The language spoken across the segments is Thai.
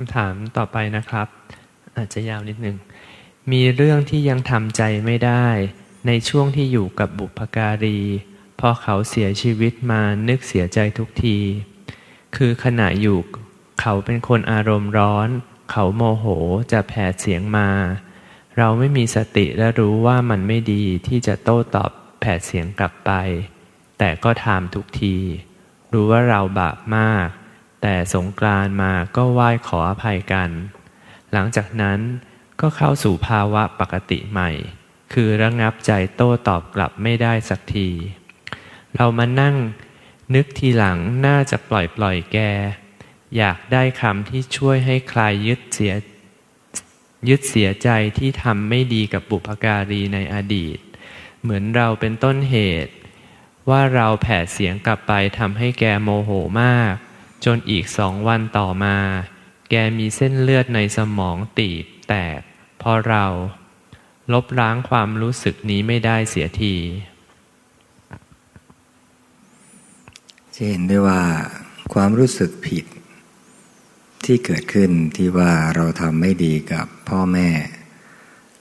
คำถามต่อไปนะครับ อาจจะยาวนิดนึง มีเรื่องที่ยังทำใจไม่ได้ ในช่วงที่อยู่กับบุพการีพอเขาเสียชีวิตมานึกเสียใจทุกที คือขณะอยู่เขาเป็นคนอารมณ์ร้อน เขาโมโหจะแผดเสียงมา เราไม่มีสติและรู้ว่ามันไม่ดีที่จะโต้ตอบแผดเสียงกลับไป แต่ก็ทำทุกที รู้ว่าเราบาปมาก แต่สงกรานมาก็ไหว้ขออภัยกัน หลังจากนั้นก็เข้าสู่ภาวะปกติใหม่ คือระงับใจโต้ตอบกลับไม่ได้สักที เรามานั่งนึกทีหลังน่าจะปล่อยปล่อยแก อยากได้คำที่ช่วยให้คลายยึดเสีย ยึดเสียใจที่ทำไม่ดีกับบุพการีในอดีต เหมือนเราเป็นต้นเหตุ ว่าเราแผดเสียงกลับไปทำให้แกโมโหมาก จนอีกสองวันต่อมา แกมีเส้นเลือดในสมองตีบแตกเพราะเรา ลบล้างความรู้สึกนี้ไม่ได้เสียทีจะเห็นได้ว่าความรู้สึกผิด ที่เกิดขึ้นที่ว่าเราทำไม่ดีกับพ่อแม่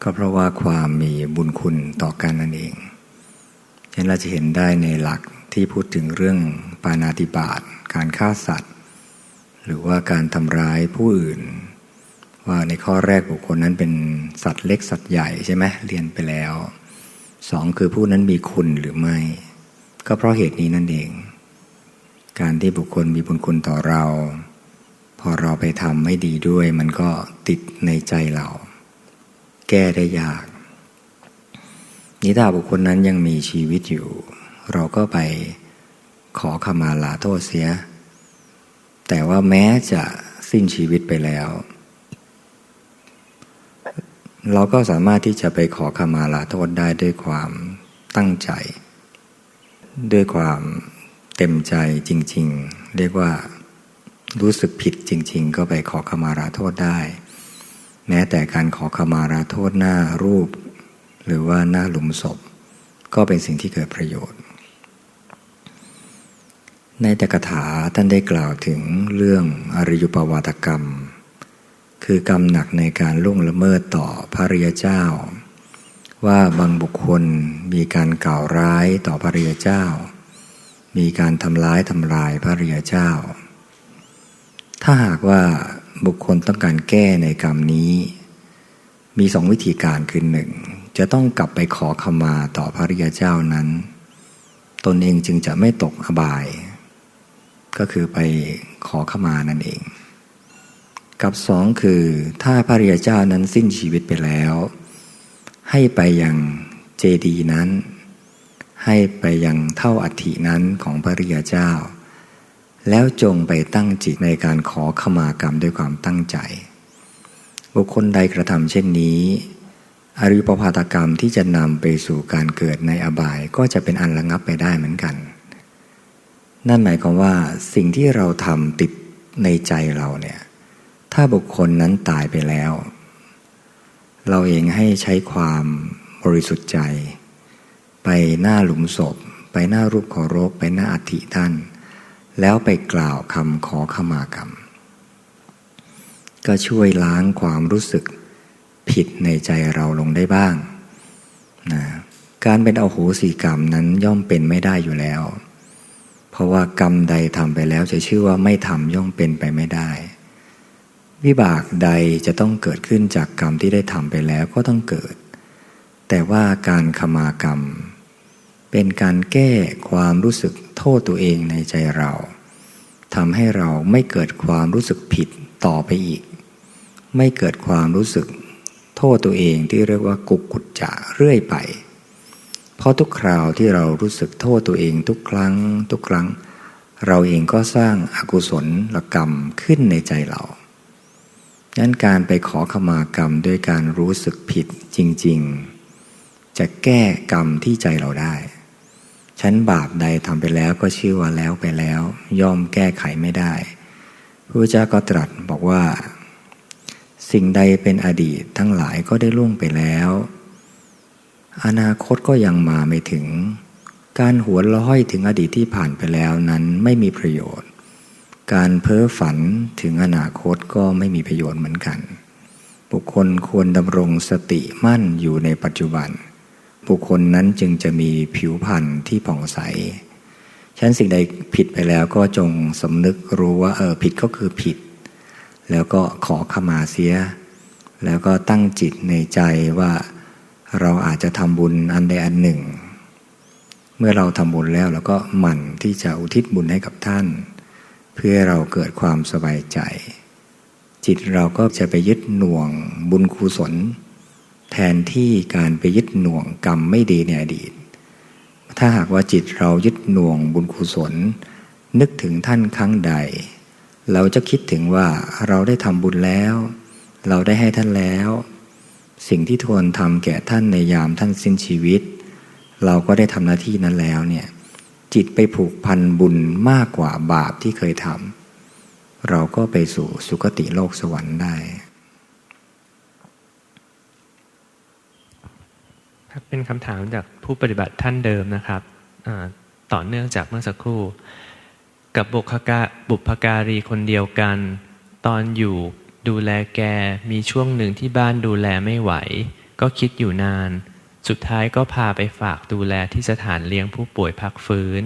ก็เพราะว่าความมีบุญคุณต่อกันนั่นเองฉะนั้นเราจะเห็นได้ในหลักที่พูดถึงเรื่องปานาติบาต การฆ่าสัตว์ หรือว่าการทำร้ายผู้อื่น ว่าในข้อแรกบุคคลนั้นเป็นสัตว์เล็กสัตว์ใหญ่ใช่ไหมเรียนไปแล้วสองคือผู้นั้นมีคุณหรือไม่ ก็เพราะเหตุนี้นั่นเอง การที่บุคคลมีบุญคุณต่อเรา พอเราไปทำไม่ดีด้วย มันก็ติดในใจเรา แก้ได้ยากนี่ถ้าบุคคลนั้นยังมีชีวิตอยู่ เราก็ไป ขอขมาลาโทษเสีย แต่ว่าแม้จะสิ้นชีวิตไปแล้ว เราก็สามารถที่จะไปขอขมาลาโทษได้ด้วยความตั้งใจ ด้วยความเต็มใจจริง ๆ เรียกว่ารู้สึกผิดจริง ๆ ก็ไปขอขมาลาโทษได้ แม้แต่การขอขมาลาโทษหน้ารูป หรือว่าหน้าหลุมศพ ก็เป็นสิ่งที่เกิดประโยชน์ ในตกถาท่านได้กล่าวถึงเรื่องอริยปวาตกรรม คือกรรมหนักในการล่วงละเมิดต่อพระริยเจ้า ว่าบางบุคคลมีการกล่าวร้ายต่อพระริยเจ้า มีการทำร้ายทำลายพระริยเจ้า ถ้าหากว่าบุคคลต้องการแก้ในกรรมนี้ มีสองวิธีการคือหนึ่งจะต้องกลับไปขอขมาต่อพระริยเจ้านั้น ตนเองจึงจะไม่ตกอบาย ก็คือไปขอขมานั่นเอง กับสองคือถ้าพระริยเจ้านั้นสิ้นชีวิตไปแล้ว ให้ไปยังเจดีนั้น ให้ไปยังเท่าอัฐินั้นของพระริยเจ้า แล้วจงไปตั้งจิตในการขอขมากรรมด้วยความตั้งใจ บุคคลใดกระทำเช่นนี้อริปภาตกรรมที่จะนำไปสู่การเกิดในอบายก็จะเป็นอันระงับไปได้เหมือนกัน นั่นหมายความว่าสิ่งที่เราทำติดในใจเราเนี่ยถ้าบุคคลนั้นตายไปแล้ว เราเองให้ใช้ความบริสุทธิ์ใจ ไปหน้าหลุมศพ ไปหน้ารูปเคารพไปหน้าอัฐิท่าน แล้วไปกล่าวคำขอขมากรรม ก็ช่วยล้างความรู้สึกผิดในใจเราลงได้บ้างนะการเป็นอโหสีกรรมนั้นย่อมเป็นไม่ได้อยู่แล้ว เพราะว่ากรรมใดทำไปแล้วจะชื่อว่าไม่ทำย่อมเป็นไปไม่ได้ วิบากใดจะต้องเกิดขึ้นจากกรรมที่ได้ทำไปแล้วก็ต้องเกิด แต่ว่าการขมากรรม เป็นการแก้ความรู้สึกโทษตัวเองในใจเราทำให้เราไม่เกิดความรู้สึกผิดต่อไปอีก ไม่เกิดความรู้สึกโทษตัวเองที่เรียกว่ากุกกุจจะเรื่อยไป เพราะทุกคราวที่เรารู้สึกโทษตัวเองทุกครั้ง ทุกครั้ง เราเองก็สร้างอากุศลกรรมขึ้นในใจเรานั้นการไปขอขมากรรมด้วยการรู้สึกผิดจริง ๆ จะแก้กรรมที่ใจเราได้ฉันบาปใดทำไปแล้วก็ชื่อว่าแล้วไปแล้ว ย่อมแก้ไขไม่ได้พระเจ้าก็ตรัสบอกว่า สิ่งใดเป็นอดีตทั้งหลายก็ได้ล่วงไปแล้ว อนาคตก็ยังมาไม่ถึง การหัวล้อยถึงอดีตที่ผ่านไปแล้วนั้นไม่มีประโยชน์กการเพ้อฝันถึงอนาคตก็ไม่มีประโยชน์เหมือนกัน บุคคลควรดำรงสติมั่นอยู่ในปัจจุบัน บุคคลนั้นจึงจะมีผิวพรรณที่ผ่องใสฉะนั้นสิ่งใดผิดไปแล้วก็จงสำนึกรู้ว่าเออผิดก็คือผิด แล้วก็ขอขมาเสีย แล้วก็ตั้งจิตในใจว่า เราอาจจะทำบุญอันใดอันหนึ่ง เมื่อเราทำบุญแล้วเราก็หมั่นที่จะอุทิศบุญให้กับท่าน เพื่อเราเกิดความสบายใจ จิตเราก็จะไปยึดหน่วงบุญกุศล แทนที่การไปยึดหน่วงกรรมไม่ดีในอดีต ถ้าหากว่าจิตเรายึดหน่วงบุญกุศล นึกถึงท่านครั้งใด เราจะคิดถึงว่าเราได้ทำบุญแล้ว เราได้ให้ท่านแล้ว สิ่งที่ทวนทำแก่ท่านในยามท่านสิ้นชีวิต เราก็ได้ทำหน้าที่นั้นแล้วเนี่ยจิตไปผูกพันบุญมากกว่าบาปที่เคยทำเราก็ไปสู่สุคติโลกสวรรค์ได้ครับเป็นคำถามจากผู้ปฏิบัติท่านเดิมนะครับต่อเนื่องจากเมื่อสักครู่ กับบุคกาบุพการีคนเดียวกัน ตอนอยู่ ดูแลแกมีช่วงหนึ่งที่บ้านดูแลไม่ไหว ก็คิดอยู่นาน สุดท้ายก็พาไปฝากดูแลที่สถานเลี้ยงผู้ป่วยพักฟื้น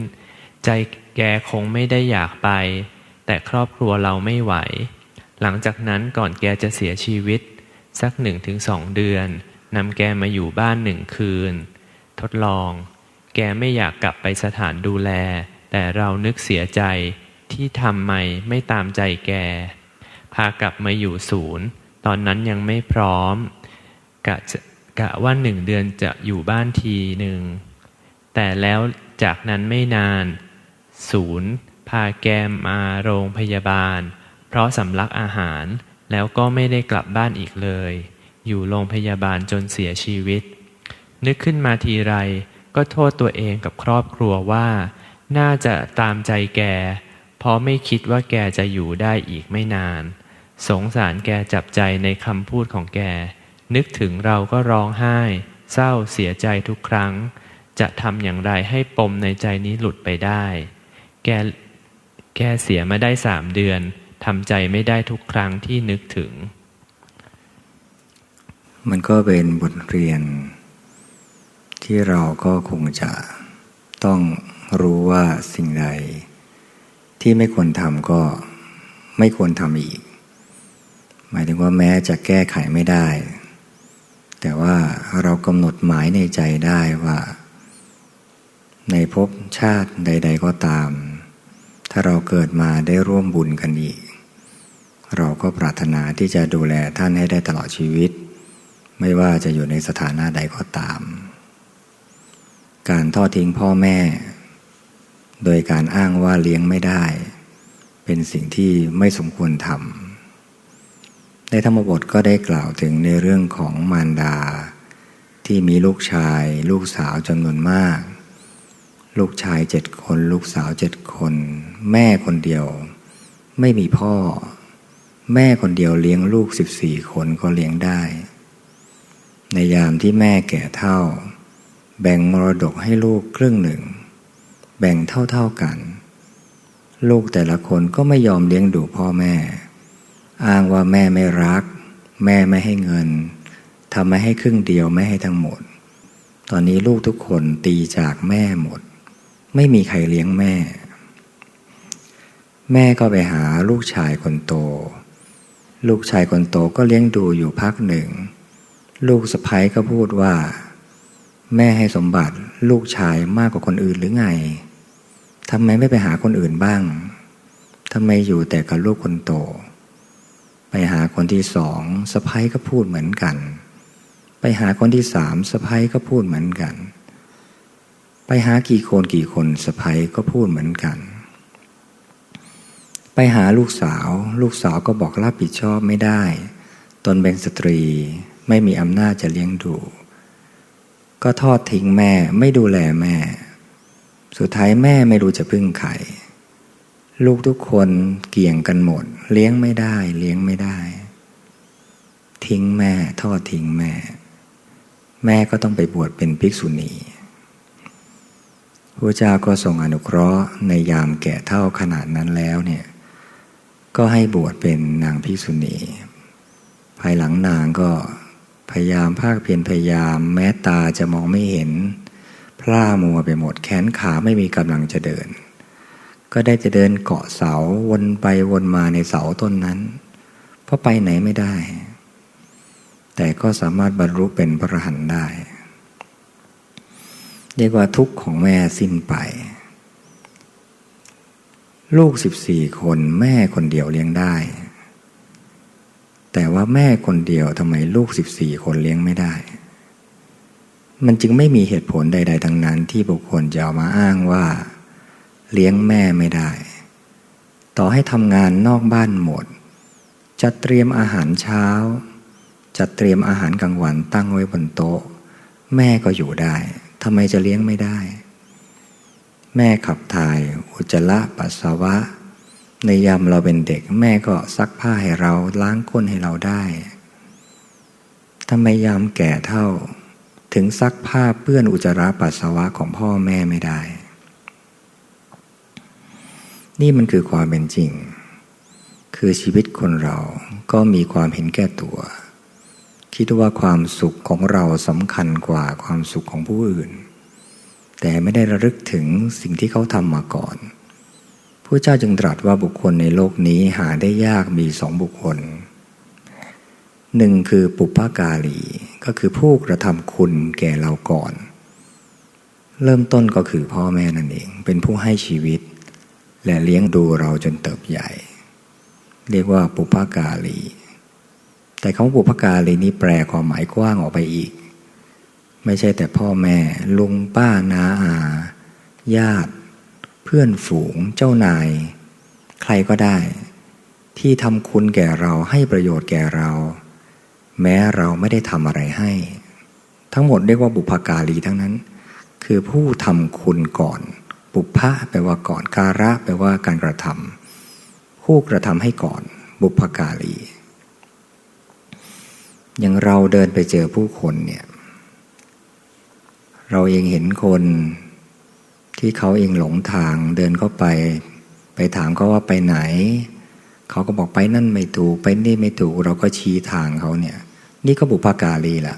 ใจแกคงไม่ได้อยากไป แต่ครอบครัวเราไม่ไหว หลังจากนั้นก่อนแกจะเสียชีวิต สักหนึ่งถึงสองเดือนนำแกมาอยู่บ้านหนึ่งคืน ทดลอง แกไม่อยากกลับไปสถานดูแล แต่เรานึกเสียใจที่ทำไมไม่ตามใจแก พากลับมาอยู่ศูนย์ ตอนนั้นยังไม่พร้อม กะจะกะว่าหนึ่งเดือนจะอยู่บ้านทีหนึ่ง แต่แล้วจากนั้นไม่นาน ศูนย์ พาแกมาโรงพยาบาล เพราะสำลักอาหารแล้วก็ไม่ได้กลับบ้านอีกเลย อยู่โรงพยาบาลจนเสียชีวิต นึกขึ้นมาทีไรก็โทษตัวเองกับครอบครัวว่า น่าจะตามใจแก เพราะไม่คิดว่าแกจะอยู่ได้อีกไม่นาน สงสารแกจับใจในคำพูดของแก นึกถึงเราก็ร้องไห้ เศร้าเสียใจทุกครั้ง จะทำอย่างไรให้ปมในใจนี้หลุดไปได้ แกแกเสียมาได้สามเดือนทำใจไม่ได้ทุกครั้งที่นึกถึง มันก็เป็นบทเรียน ที่เราก็คงจะต้องรู้ว่าสิ่งใด ที่ไม่ควรทำก็ไม่ควรทำอีก หมายถึงว่าแม้จะแก้ไขไม่ได้ แต่ว่าเรากำหนดหมายในใจได้ว่า ในภพชาติใด ๆ ก็ตาม ถ้าเราเกิดมาได้ร่วมบุญกันอีก เราก็ปรารถนาที่จะดูแลท่านให้ได้ตลอดชีวิต ไม่ว่าจะอยู่ในสถานะใดก็ตาม การทอดทิ้งพ่อแม่ โดยการอ้างว่าเลี้ยงไม่ได้ เป็นสิ่งที่ไม่สมควรทำ ในธรรมบทก็ได้กล่าวถึงในเรื่องของมารดา ที่มีลูกชาย ลูกสาวจำนวนมาก ลูกชายเจ็ดคน ลูกสาวเจ็ดคน แม่คนเดียว ไม่มีพ่อ แม่คนเดียวเลี้ยงลูกสิบสี่คนก็เลี้ยงได้ ในยามที่แม่แก่เท่า แบ่งมรดกให้ลูกครึ่งหนึ่ง แบ่งเท่าๆกัน ลูกแต่ละคนก็ไม่ยอมเลี้ยงดูพ่อแม่ อ้างว่าแม่ไม่รัก แม่ไม่ให้เงินทำไม่ให้ครึ่งเดียวไม่ให้ทั้งหมด ตอนนี้ลูกทุกคนตีจากแม่หมด ไม่มีใครเลี้ยงแม่ แม่ก็ไปหาลูกชายคนโต ลูกชายคนโตก็เลี้ยงดูอยู่พักหนึ่ง ลูกสะพ้ยก็พูดว่า แม่ให้สมบัติลูกชายมากกว่าคนอื่นหรือไงทำไมไม่ไปหาคนอื่นบ้างทำไมอยู่แต่กับลูกคนโต ไปหาคนที่สองสะพ้ยก็พูดเหมือนกัน ไปหาคนที่สามสะพ้ยก็พูดเหมือนกัน ไปหากี่คนกี่คนสะพ้ยก็พูดเหมือนกัน ไปหาลูกสาว ลูกสาวก็บอกรับผิดชอบไม่ได้ ตนเป็นสตรีไม่มีอำนาจจะเลี้ยงดู ก็ทอดทิ้งแม่ไม่ดูแลแม่ สุดท้ายแม่ไม่รู้จะพึ่งใคร ลูกทุกคนเกี่ยงกันหมด เลี้ยงไม่ได้ เลี้ยงไม่ได้ ทิ้งแม่ทอดทิ้งแม่ แม่ก็ต้องไปบวชเป็นภิกษุณีพระเจ้าก็ทรงอนุเคราะห์ในยามแก่เท่าขนาดนั้นแล้วเนี่ยก็ให้บวชเป็นนางภิกษุณี ภายหลังนางก็พยายามภาคเพียรพยายาม แม้ตาจะมองไม่เห็น พร่ามัวไปหมดแขนขาไม่มีกำลังจะเดิน ก็ได้จะเดินเกาะเสาวนไปวนมาในเสาต้นนั้น เพราะไปไหนไม่ได้ แต่ก็สามารถบรรลุเป็นพระหันได้ เรียกว่าทุกข์ของแม่สิ้นไป ลูกสิบสี่คนแม่คนเดียวเลี้ยงได้ แต่ว่าแม่คนเดียวทำไมลูกสิบสี่คนเลี้ยงไม่ได้ มันจึงไม่มีเหตุผลใด ๆ ทั้งนั้นที่บุคคลจะเอามาอ้างว่า เลี้ยงแม่ไม่ได้ ต่อให้ทำงานนอกบ้านหมด จะเตรียมอาหารเช้า จะเตรียมอาหารกลางวันตั้งไว้บนโต๊ะ แม่ก็อยู่ได้ทำไมจะเลี้ยงไม่ได้ แม่ขับถ่าย อุจจาระปัสสาวะ ในยามเราเป็นเด็ก แม่ก็ซักผ้าให้เราล้างก้นให้เราได้ทำไมยามแก่เท่า ถึงซักผ้าเปื้อนอุจจาระปัสสาวะของพ่อแม่ไม่ได้ นี่มันคือความเป็นจริง คือชีวิตคนเราก็มีความเห็นแก่ตัว คิดว่าความสุขของเราสำคัญกว่าความสุขของผู้อื่น แต่ไม่ได้ระลึกถึงสิ่งที่เขาทำมาก่อนพระเจ้าจึงตรัสว่าบุคคลในโลกนี้หาได้ยากมีสองบุคคลหนึ่งคือปุพกาลี ก็คือผู้กระทำคุณแก่เราก่อน เริ่มต้นก็คือพ่อแม่นั่นเอง เป็นผู้ให้ชีวิต และเลี้ยงดูเราจนเติบใหญ่ เรียกว่าปุพกาลี แต่คำว่าปุพกาลีนี้แปลความหมายกว้างออกไปอีก ไม่ใช่แต่พ่อแม่ลุงป้านาอา ญาติ เพื่อนฝูง เจ้านาย ใครก็ได้ ที่ทำคุณแก่เราให้ประโยชน์แก่เรา แม้เราไม่ได้ทำอะไรให้ ทั้งหมดเรียกว่าบุพการีทั้งนั้น คือผู้ทำคุณก่อน บุพะแปลว่าก่อนการะแปลว่าการกระทำผู้กระทำให้ก่อน บุพการีอย่างเราเดินไปเจอผู้คนเนี่ยเราเองเห็นคนที่เขาเองหลงทางเดินเข้าไป ไปถามเขาว่าไปไหน เขาก็บอกไปนั่นไม่ถูกไปนี่ไม่ถูกเราก็ชี้ทางเขาเนี่ย นี่ก็บุพการีละ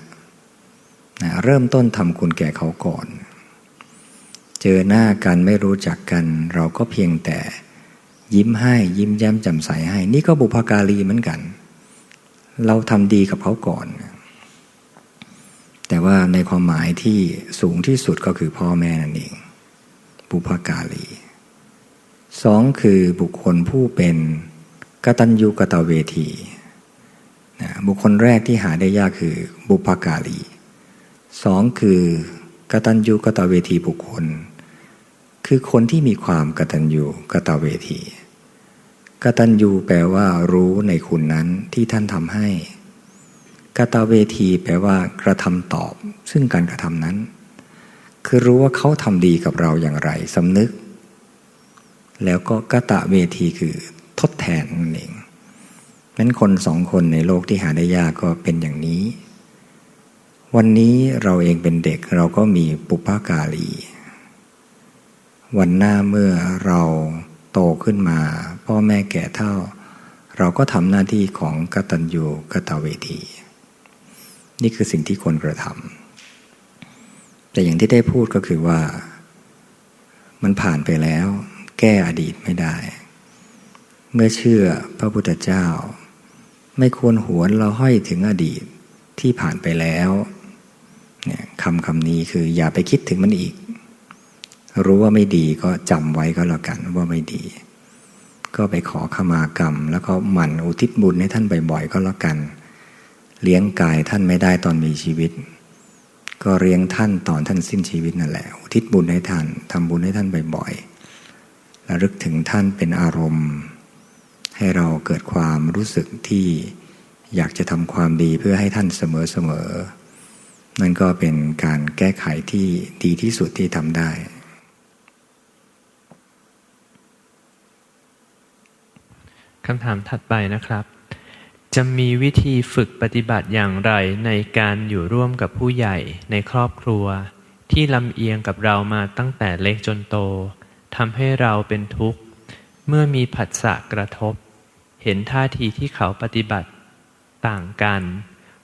นะเริ่มต้นทำคุณแก่เขาก่อน เจอหน้ากันไม่รู้จักกัน เราก็เพียงแต่ ยิ้มให้ยิ้มแย้มแจ่มใสให้ นี่ก็บุพการีเหมือนกัน เราทำดีกับเขาก่อน แต่ว่าในความหมายที่สูงที่สุดก็คือพ่อแม่นั่นเอง บุพการีสองคือบุคคลผู้เป็นกตัญญูกตเวทีนะบุคคลแรกที่หาได้ยากคือบุพการีสองคือกตัญญูกตเวทีบุคคล คือคนที่มีความกตัญญูกตเวที กตัญญูแปลว่ารู้ในคุณนั้นที่ท่านทำให้ กตเวทีแปลว่ากระทำตอบ ซึ่งการกระทำนั้น คือรู้ว่าเขาทำดีกับเราอย่างไรสำนึก แล้วก็กตะเวทีคือทดแทนนั่นเองนั้นคนสองคนในโลกที่หาได้ยากก็เป็นอย่างนี้ วันนี้เราเองเป็นเด็กเราก็มีปุพกาลี วันหน้าเมื่อเราโตขึ้นมา พ่อแม่แก่เท่า เราก็ทำหน้าที่ของกตัญญูกตเวที นี่คือสิ่งที่ควรกระทำแต่อย่างที่ได้พูดก็คือว่า มันผ่านไปแล้ว แก้อดีตไม่ได้ เมื่อเชื่อพระพุทธเจ้า ไม่ควรหวนเราห้อยถึงอดีตที่ผ่านไปแล้วเนี่ยคำคำนี้คืออย่าไปคิดถึงมันอีก รู้ว่าไม่ดีก็จำไว้ก็แล้วกันว่าไม่ดี ก็ไปขอขมากรรม แล้วก็หมั่นอุทิศบุญให้ท่านบ่อยๆ ก็แล้วกัน เลี้ยงกายท่านไม่ได้ตอนมีชีวิต ก็เลี้ยงท่านตอนท่านสิ้นชีวิตนั่นแหละอุทิศบุญให้ท่านทำบุญให้ท่านบ่อยๆระลึกถึงท่านเป็นอารมณ์ ให้เราเกิดความรู้สึกที่อยากจะทำความดีเพื่อให้ท่านเสมอๆนั่นก็เป็นการแก้ไขที่ดีที่สุดที่ทำได้ คำถามถัดไปนะครับ จะมีวิธีฝึกปฏิบัติอย่างไรในการอยู่ร่วมกับผู้ใหญ่ในครอบครัว ที่ลำเอียงกับเรามาตั้งแต่เล็กจนโตทำให้เราเป็นทุกข์ เมื่อมีผัสสะกระทบ เห็นท่าทีที่เขาปฏิบัติต่างกัน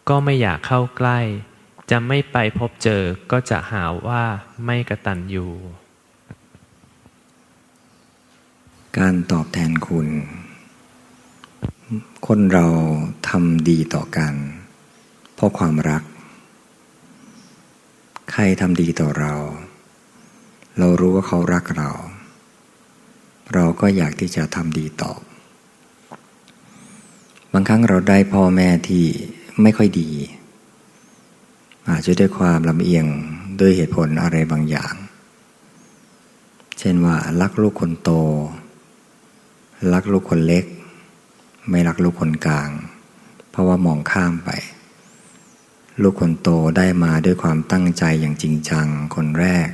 ก็ไม่อยากเข้าใกล้ จะไม่ไปพบเจอก็จะหาว่าไม่กระตันอยู่ การตอบแทนคุณ คนเราทำดีต่อกัน เพราะความรัก ใครทำดีต่อเรา เรารู้ว่าเขารักเรา เราก็อยากที่จะทำดีตอบบางครั้งเราได้พ่อแม่ที่ไม่ค่อยดี อาจจะด้วยความลำเอียงด้วยเหตุผลอะไรบางอย่าง เช่นว่ารักลูกคนโต รักลูกคนเล็ก ไม่รักลูกคนกลาง เพราะว่ามองข้ามไป ลูกคนโตได้มาด้วยความตั้งใจอย่างจริงจัง คนแรก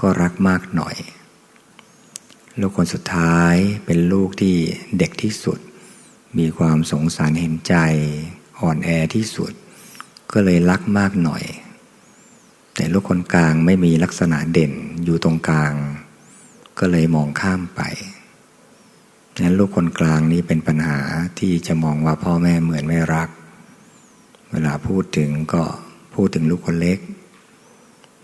ก็รักมากหน่อย ลูกคนสุดท้ายเป็นลูกที่เด็กที่สุด มีความสงสารเห็นใจ อ่อนแอที่สุด ก็เลยรักมากหน่อย แต่ลูกคนกลางไม่มีลักษณะเด่นอยู่ตรงกลาง ก็เลยมองข้ามไป นั้นลูกคนกลางนี้เป็นปัญหาที่จะมองว่าพ่อแม่เหมือนไม่รัก เวลาพูดถึงก็พูดถึงลูกคนเล็ก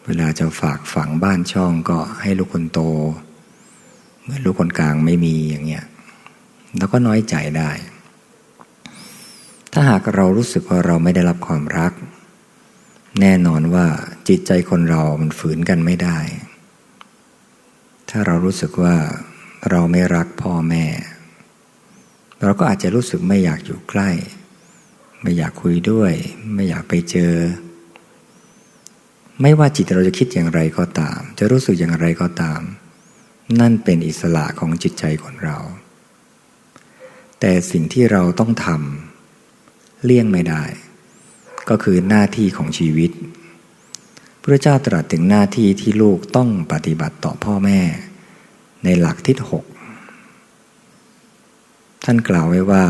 เวลาจะฝากฝังบ้านช่องก็ให้ลูกคนโตเหมือนลูกคนกลางไม่มีอย่างเงี้ยแล้วก็น้อยใจได้ ถ้าหากเรารู้สึกว่าเราไม่ได้รับความรัก แน่นอนว่าจิตใจคนเรามันฝืนกันไม่ได้ ถ้าเรารู้สึกว่า เราไม่รักพ่อแม่ เราก็อาจจะรู้สึกไม่อยากอยู่ใกล้ ไม่อยากคุยด้วย ไม่อยากไปเจอ ไม่ว่าจิตเราจะคิดอย่างไรก็ตาม จะรู้สึกอย่างไรก็ตาม นั่นเป็นอิสระของจิตใจของเรา แต่สิ่งที่เราต้องทำเลี่ยงไม่ได้ ก็คือหน้าที่ของชีวิตพระเจ้าตรัสถึงหน้าที่ที่ลูกต้องปฏิบัติต่อพ่อแม่ ในหลักที่หกท่านกล่าวไว้ว่า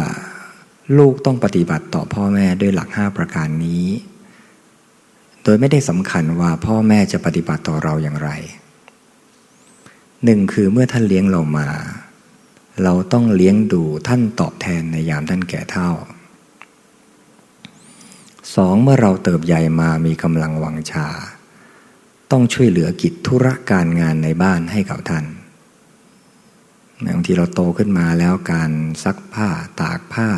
ลูกต้องปฏิบัติต่อพ่อแม่ด้วยหลักห้าประการนี้ โดยไม่ได้สำคัญว่าพ่อแม่จะปฏิบัติต่อเราอย่างไรหนึ่งคือเมื่อท่านเลี้ยงเรามา เราต้องเลี้ยงดูท่านตอบแทนในยามท่านแก่เท่าสองเมื่อเราเติบใหญ่มามีกำลังวังชา ต้องช่วยเหลือกิจธุระการงานในบ้านให้กับท่าน บางทีเราโตขึ้นมาแล้วการซักผ้าตากผ้า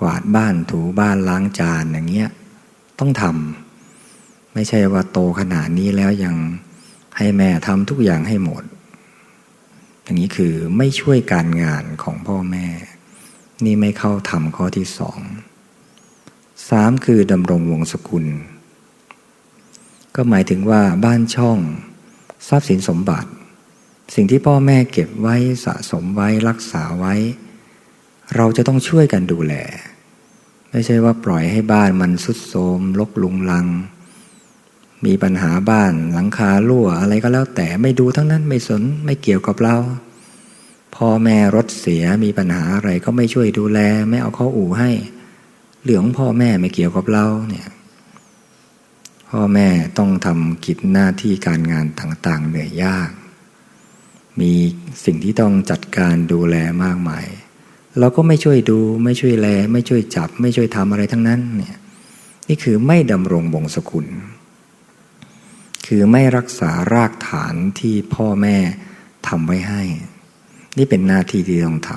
กวาดบ้านถูบ้านล้างจานอย่างเงี้ยต้องทำไม่ใช่ว่าโตขนาดนี้แล้วยังให้แม่ทำทุกอย่างให้หมด อย่างนี้คือไม่ช่วยการงานของพ่อแม่ นี่ไม่เข้าทำข้อที่สองสามคือดำรงวงศกุล ก็หมายถึงว่าบ้านช่อง ทรัพย์สินสมบัติ สิ่งที่พ่อแม่เก็บไว้สะสมไว้รักษาไว้ เราจะต้องช่วยกันดูแล ไม่ใช่ว่าปล่อยให้บ้านมันสุดโทรมลกลุงลัง มีปัญหาบ้านหลังคารั่วอะไรก็แล้วแต่ไม่ดูทั้งนั้นไม่สนไม่เกี่ยวกับเราพ่อแม่รถเสียมีปัญหาอะไรก็ไม่ช่วยดูแล ไม่เอาเข้าอู่ให้เรื่องของพ่อแม่ไม่เกี่ยวกับเราเนี่ยพ่อแม่ต้องทำกิจหน้าที่การงานต่าง ๆ เหนื่อยยาก มีสิ่งที่ต้องจัดการดูแลมากมาย เราก็ไม่ช่วยดูไม่ช่วยแล ไม่ช่วยจับ ไม่ช่วยทำอะไรทั้งนั้นเนี่ยนี่คือไม่ดำรงวงศกุล คือไม่รักษารากฐานที่พ่อแม่ทำไว้ให้ นี่เป็นหน้าที่ที่ต้องท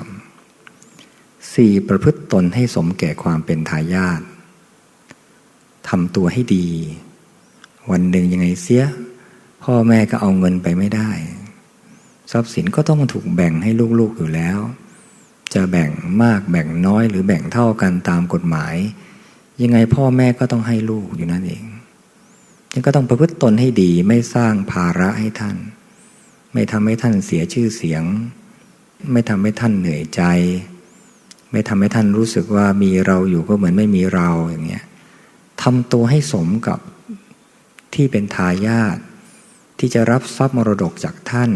ำสี่ประพฤติตนให้สมแก่ความเป็นทายาททำตัวให้ดี วันหนึ่งยังไงเสีย พ่อแม่ก็เอาเงินไปไม่ได้ ทรัพย์สินก็ต้องถูกแบ่งให้ลูกๆอยู่แล้ว จะแบ่งมากแบ่งน้อยหรือแบ่งเท่ากันตามกฎหมาย ยังไงพ่อแม่ก็ต้องให้ลูกอยู่นั่นเองยังก็ต้องประพฤติตนให้ดีไม่สร้างภาระให้ท่าน ไม่ทำให้ท่านเสียชื่อเสียง ไม่ทำให้ท่านเหนื่อยใจ ไม่ทำให้ท่านรู้สึกว่ามีเราอยู่ก็เหมือนไม่มีเราอย่างเงี้ยทำตัวให้สมกับที่เป็นทายาทที่จะรับทรัพย์มรดกจากท่าน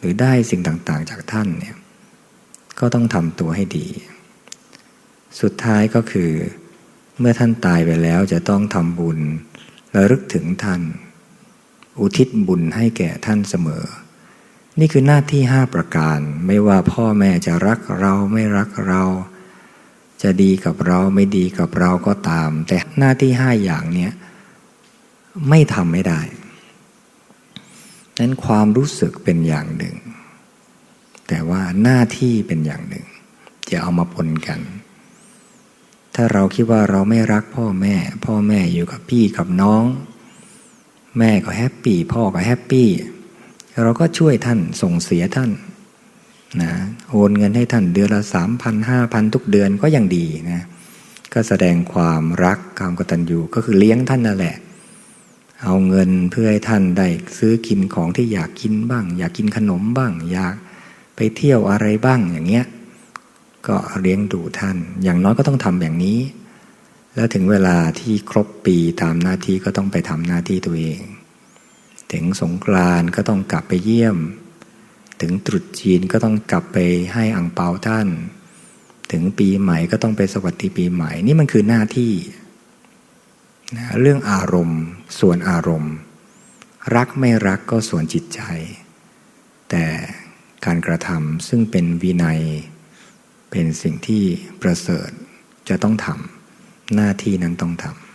หรือได้สิ่งต่างๆจากท่านเนี่ยก็ต้องทำตัวให้ดี สุดท้ายก็คือ เมื่อท่านตายไปแล้วจะต้องทำบุญระลึกถึงท่าน อุทิศบุญให้แก่ท่านเสมอ นี่คือหน้าที่ห้าประการ ไม่ว่าพ่อแม่จะรักเราไม่รักเรา จะดีกับเราไม่ดีกับเราก็ตาม แต่หน้าที่ห้าอย่างเนี้ยไม่ทำไม่ได้ นั้นความรู้สึกเป็นอย่างหนึ่ง แต่ว่าหน้าที่เป็นอย่างหนึ่ง จะเอามาปนกัน ถ้าเราคิดว่าเราไม่รักพ่อแม่ พ่อแม่อยู่กับพี่กับน้อง แม่ก็แฮปปี้พ่อก็แฮปปี้เราก็ช่วยท่านส่งเสียท่านนะโอนเงินให้ท่านเดือนละสามพันห้าพันทุกเดือนก็ยังดีนะก็แสดงความรักความกตัญญูก็คือเลี้ยงท่านนั่นแหละ เอาเงินเพื่อให้ท่านได้ซื้อกินของที่อยากกินบ้าง อยากกินขนมบ้าง อยากไปเที่ยวอะไรบ้างอย่างเงี้ยก็เลี้ยงดูท่าน อย่างน้อยก็ต้องทำอย่างนี้ แล้วถึงเวลาที่ครบปีตามหน้าที่ก็ต้องไปทำหน้าที่ตัวเอง ถึงสงกรานก็ต้องกลับไปเยี่ยม ถึงตรุษจีนก็ต้องกลับไปให้อังเปาท่าน ถึงปีใหม่ก็ต้องไปสวัสดีปีใหม่ นี่มันคือหน้าที่ เรื่องอารมณ์ ส่วนอารมณ์ รักไม่รักก็ส่วนจิตใจ แต่การกระทำซึ่งเป็นวินัย เป็นสิ่งที่ประเสริฐจะต้องทำหน้าที่นั้นต้องทำ